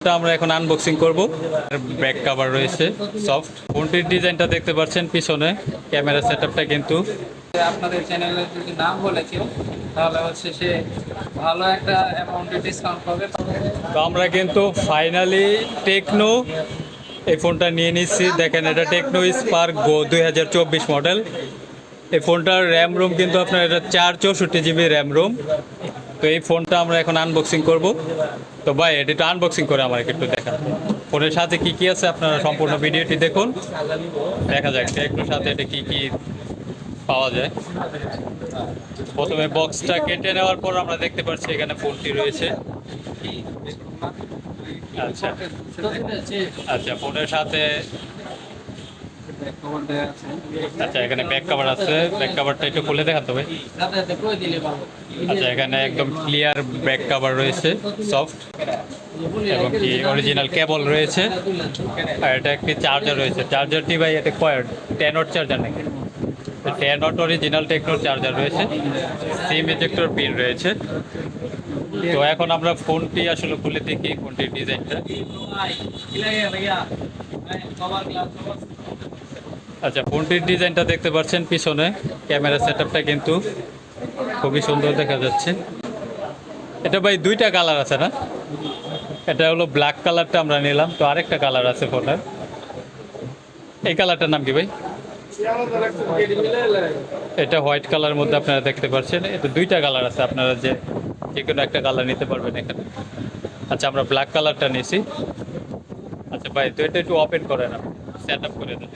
আমরা এখন আনবক্সিং করব। ব্যাক কভার রয়েছে সফট ফোনটির ডিজাইনটা দেখতে পাচ্ছেন পিছনে ক্যামেরা সেটআপটা কিন্তু। আপনাদের চ্যানেলের যদি নাম বলে কেউ তাহলে হচ্ছে সে ভালো একটা অ্যামাউন্টে ডিসকাউন্ট পাবে। তো আমরা কিন্তু ফাইনালি টেকনো এই ফোনটা নিয়ে নিচ্ছি। দেখেন এটা টেকনো স্পার্ক গো দুই হাজার চব্বিশ মডেল এই ফোনটার র্যাম রোম কিন্তু আপনার এটা চার চৌষট্টি জিবি র্যাম রোম তো এই ফোনটা আমরা এখন আনবক্সিং করব। তো ভাই, এটা একটু আনবক্সিং করে আমার একটু দেখান। ফোনের সাথে কি কি আছে? আপনারা সম্পূর্ণ ভিডিওটি দেখুন। দেখা যাক টেকনোর সাথে এটা কি কি পাওয়া যায়। প্রথমে বক্সটা কেটে নেওয়ার পর আমরা দেখতে পাচ্ছি এখানে ফোনটি রয়েছে। আচ্ছা। আচ্ছা ফোনের সাথে আচ্ছা এখানে ব্যাক কভার আছে। ব্যাক কভারটা একটু খুলে দেখাতে হবে। আচ্ছা এখানে একদম ক্লিয়ার ব্যাক কভার রয়েছে সফট এবং কি অরিজিনাল কেবল রয়েছে। আর এটা একটি চার্জার রয়েছে। চার্জারটি ভাই এটা কয়? টেন ওয়াট চার্জার নাকি? টেন ওয়াট অরিজিনাল টেকনোর চার্জার রয়েছে। সিম ইজেক্টর পিন রয়েছে। তো এখন আমরা ফোনটি আসলে খুলে দেখি ফোনটির ডিজাইনটা। আচ্ছা ফোনটির ডিজাইনটা দেখতে পাচ্ছেন পিছনে। ক্যামেরা সেটআপটা কিন্তু খুবই সুন্দর দেখা যাচ্ছে। এটা ভাই দুইটা কালার আছে না? এটা হলো ব্ল্যাক কালারটা আমরা নিলাম, তো আরেকটা কালার আছে ফোনের। এই কালারটার নাম কি ভাই? এটা হোয়াইট কালারের মধ্যে আপনারা দেখতে পাচ্ছেন। এটা দুইটা কালার আছে, আপনারা যে যে কোনো একটা কালার নিতে পারবেন এখানে। আচ্ছা আমরা ব্ল্যাক কালারটা নিয়েছি আচ্ছা ভাই, তো এটা একটু ওপেন করেন আপনি। সেট আপ করে দেন।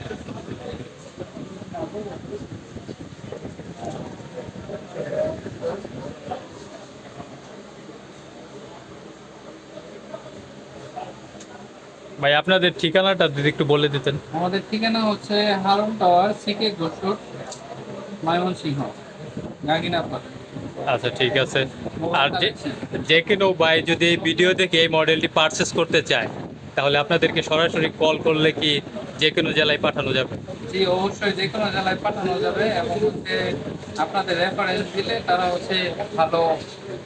ভাই, আপনাদের ঠিকানাটা যদি একটু বলে দিতেন। আমাদের ঠিকানা হচ্ছে হারুন টাওয়ার, সিকে গোসুট ময়মনসিংহ, গাগিনাপাড়। আচ্ছা ঠিক আছে। আর যে যে কোনো ভাই যদি এই ভিডিও দেখে এই মডেলটি পারচেস করতে চায় তাহলে আপনাদেরকে সরাসরি কল করলে কি যে কোনো জেলায় পাঠানো যাবে? জি অবশ্যই যে কোনো জেলায় পাঠানো যাবে এবং হচ্ছে আপনাদের রেফারেন্স দিলে তারা হচ্ছে ভালো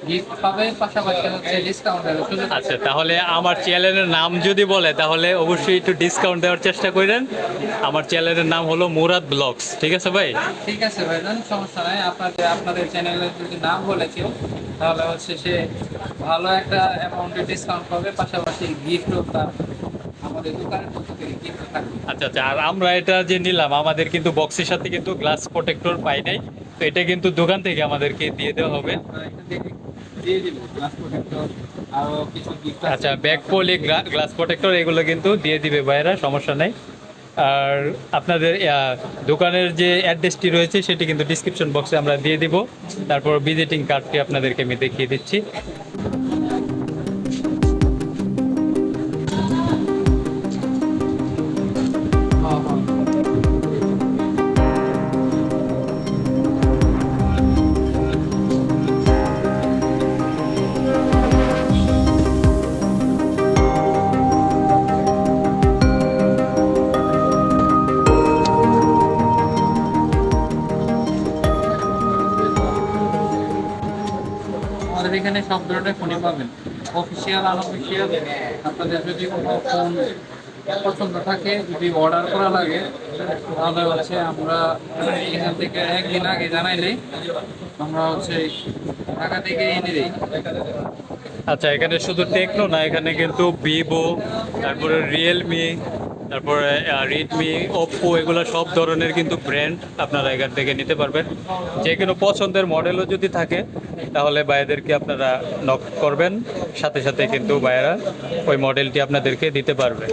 গিফট পাবে পাশাপাশি হচ্ছে ডিসকাউন্টের সুযোগ আচ্ছা তাহলে আমার চ্যানেলের নাম যদি বলে তাহলে অবশ্যই একটু ডিসকাউন্ট দেওয়ার চেষ্টা করেন। আমার চ্যানেলের নাম হলো মুরাদ ব্লগস ঠিক আছে ভাই? ঠিক আছে ভাইজান সমস্যা নাই। আপনাদের আপনাদের চ্যানেলের যদি নাম বলে কেউ তাহলে হচ্ছে সে ভালো একটা অ্যামাউন্টে ডিসকাউন্ট পাবে পাশাপাশি গিফটও তার আমাদের দোকানের পক্ষ থেকে গিফট থাকবে। আচ্ছা আচ্ছা আর আমরা এটা যে নিলাম আমাদের কিন্তু বক্সের সাথে কিন্তু গ্লাস প্রোটেক্টর পাই নাই তো এটা কিন্তু দোকান থেকে আমাদেরকে দিয়ে দেওয়া হবে। আমরা এটা দেখে দিয়ে দিব গ্লাস প্রোটেক্টর আরও কিছু গিফট আচ্ছা ব্যাক পলি গ্লাস প্রোটেক্টর এগুলো কিন্তু দিয়ে দিবে ভাইরা সমস্যা নেই। আর আপনাদের দোকানের যে অ্যাড্রেসটি রয়েছে সেটি কিন্তু ডিসক্রিপশন বক্সে আমরা দিয়ে দিব। তারপর ভিজিটিং কার্ডটি আপনাদেরকে আমি দেখিয়ে দিচ্ছি। এখানে সব ধরনের ফোনই পাবেন। অফিসিয়াল আনঅফিসিয়াল আপনাদের যদি কোনো ফোন পছন্দ থাকে, যদি অর্ডার করা লাগে, তাহলে হচ্ছে আমরা এখান থেকে একদিন আগে জানাই জানাইলেই আমরা হচ্ছে ঢাকা থেকে এনে দিই। আচ্ছা এখানে শুধু টেকনো না, এখানে কিন্তু ভিভো তারপরে রিয়েলমি তারপরে রেডমি ওপ্পো এগুলো সব ধরনের কিন্তু ব্র্যান্ড আপনারা এখান থেকে নিতে পারবেন। যে কোনো পছন্দের মডেলও যদি থাকে, তাহলে ভাইয়াদেরকে আপনারা নক করবেন। সাথে সাথে কিন্তু ভাইয়েরা ওই মডেলটি আপনাদেরকে দিতে পারবে।